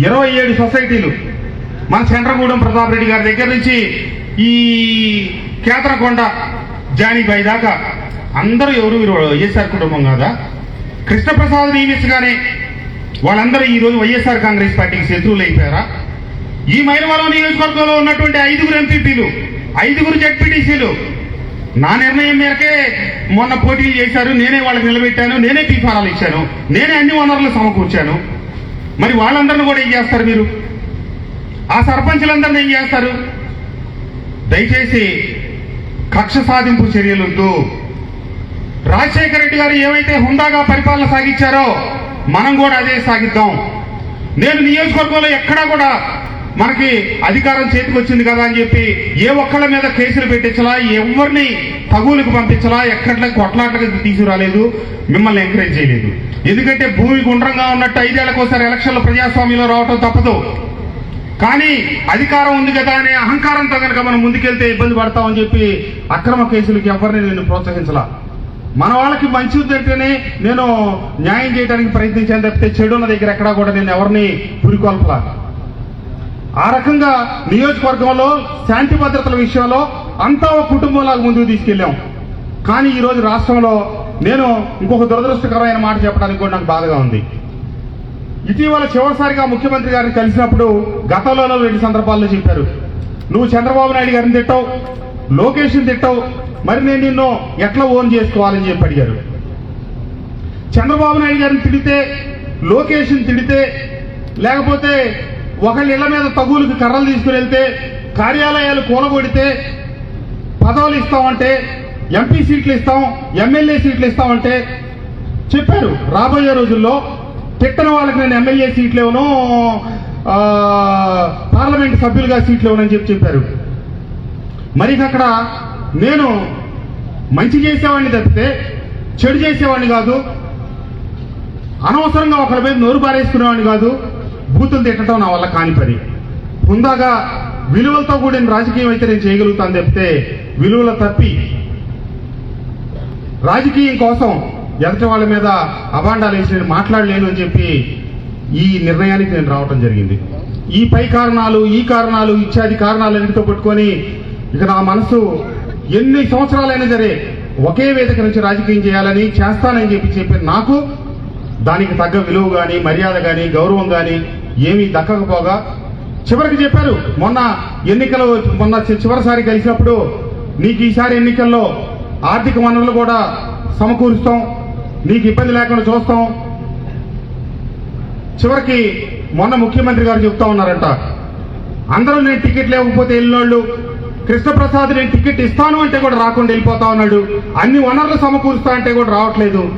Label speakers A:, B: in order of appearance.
A: ఇరవై ఏడు సొసైటీలు మన చంద్రగూడెం ప్రతాప్ రెడ్డి గారి దగ్గర నుంచి ఈ కేతరకొండ జానీబాయి దాకా అందరూ ఎవరు వైఎస్ఆర్ కుటుంబం కాదా? కృష్ణప్రసాద్ నియమిస్తగానే వాళ్ళందరూ ఈ రోజు వైఎస్ఆర్ కాంగ్రెస్ పార్టీకి శత్రువులు అయిపోయారా ఈ మైనవరం నియోజకవర్గంలో ఉన్నటువంటి ఐదుగురు ఎంపీపీలు ఐదుగురు జడ్పీటీసీలు నా నిర్ణయం మేరకే మొన్న పోటీలు చేశారు నేనే వాళ్ళకి నిలబెట్టాను నేనే టీఫారాలు ఇచ్చాను నేనే అన్ని వనరులు సమకూర్చాను. మరి వాళ్ళందరిని కూడా ఏం చేస్తారు మీరు? ఆ సర్పంచులందరిని ఏం చేస్తారు? దయచేసి కక్ష సాధింపు చర్యలొద్దు రాజశేఖర రెడ్డి గారు ఏమైతే హుందాగా పరిపాలన సాగించారో మనం కూడా అదే సాగిద్దాం. నేను నియోజకవర్గంలో ఎక్కడా కూడా మనకి అధికారం చేతికి వచ్చింది కదా అని చెప్పి ఏ ఒక్కళ్ళ మీద కేసులు పెట్టించలా ఎవరిని తగులకు పంపించలా ఎక్కడ కొట్లాటలకు తీసుకురాలేదు మిమ్మల్ని ఎంకరేజ్ చేయలేదు. ఎందుకంటే భూమి గుండ్రంగా ఉన్నట్టు ఐదేళ్ళకోసారి ఎలక్షన్లు ప్రజాస్వామ్యంలో రావటం తప్పదు. కానీ అధికారం ఉంది కదా అనే అహంకారంతో కనుక మనం ముందుకెళ్తే ఇబ్బంది పడతామని చెప్పి అక్రమ కేసులకి ఎవరిని నేను ప్రోత్సహించలా. మన వాళ్ళకి మంచి ఉందంటేనే నేను న్యాయం చేయడానికి ప్రయత్నించాను తప్పితే చెడు ఉన్న దగ్గర ఎక్కడా కూడా నేను ఎవరిని పురికొల్పలా. ఆ రకంగా నియోజకవర్గంలో శాంతి భద్రతల విషయంలో అంతా ఒక కుటుంబంలాగా ముందుకు తీసుకెళ్ళాం. కానీ ఈరోజు రాష్ట్రంలో నేను ఇంకొక దురదృష్టకరమైన మాట చెప్పడానికి కూడా నాకు బాధగా ఉంది. ఇటీవల చివరిసారిగా ముఖ్యమంత్రి గారిని కలిసినప్పుడు గతంలోనూ రెండు సందర్భాల్లో చెప్పారు. నువ్వు చంద్రబాబు నాయుడు గారిని తిట్టావు లోకేష్ని తిట్టావు మరి నేను నిన్ను ఎట్లా ఓన్ చేసుకోవాలని చెప్పి అడిగారు. చంద్రబాబు నాయుడు గారిని తిడితే లోకేష్ని తిడితే లేకపోతే ఒకళ్ళ ఇళ్ళ మీద తగులకు కర్రలు తీసుకుని వెళ్తే కార్యాలయాలు కూలగొడితే పదవులు ఇస్తామంటే ఎంపీ సీట్లు ఇస్తాం ఎమ్మెల్యే సీట్లు ఇస్తామంటే చెప్పారు. రాబోయే రోజుల్లో తిట్టని వాళ్ళకి నేను ఎమ్మెల్యే సీట్లు ఇవ్వను పార్లమెంట్ సభ్యులుగా సీట్లు ఇవ్వనని చెప్పి చెప్పారు. మరి అక్కడ నేను మంచి చేసేవాడిని తప్పితే చెడు చేసేవాడిని కాదు అనవసరంగా ఒకరి మీద నోరు పారేసుకునేవాడిని కాదు బూతులు తిట్టడం నా వల్ల కాని పని. హుందాగా విలువలతో కూడిన రాజకీయం అయితే నేను చేయగలుగుతాను చెప్తే విలువల తప్పి రాజకీయం కోసం ఎదటి వాళ్ళ మీద అభాండాలు వేసి నేను మాట్లాడలేను అని చెప్పి ఈ నిర్ణయానికి నేను రావటం జరిగింది. ఈ పై కారణాలు ఈ కారణాలు ఇత్యాది కారణాలు ఎన్నిటితో పట్టుకొని ఇక నా మనసు ఎన్ని సంవత్సరాలైనా సరే ఒకే వేదిక నుంచి రాజకీయం చేయాలని చేస్తానని చెప్పి చెప్పి నాకు దానికి తగ్గ విలువ కానీ మర్యాద కానీ గౌరవం కానీ ఏమీ దక్కకపోగా చివరికి చెప్పారు. మొన్న ఎన్నికలు మొన్న చి- చివరిసారి కలిసినప్పుడు నీకు ఈసారి ఎన్నికల్లో ఆర్థిక వనరులు కూడా సమకూరుస్తాం. నీకు ఇబ్బంది లేకుండా చూస్తాం. చివరికి మొన్న ముఖ్యమంత్రి గారు చెప్తా ఉన్నారంట. అందరూ నేను టికెట్ లేకపోతే వెళ్ళినోళ్ళు కృష్ణప్రసాద్ నేను టికెట్ ఇస్తాను అంటే కూడా రాకుండా వెళ్ళిపోతా ఉన్నాడు. అన్ని వనరులు సమకూరుస్తా అంటే కూడా రావట్లేదు.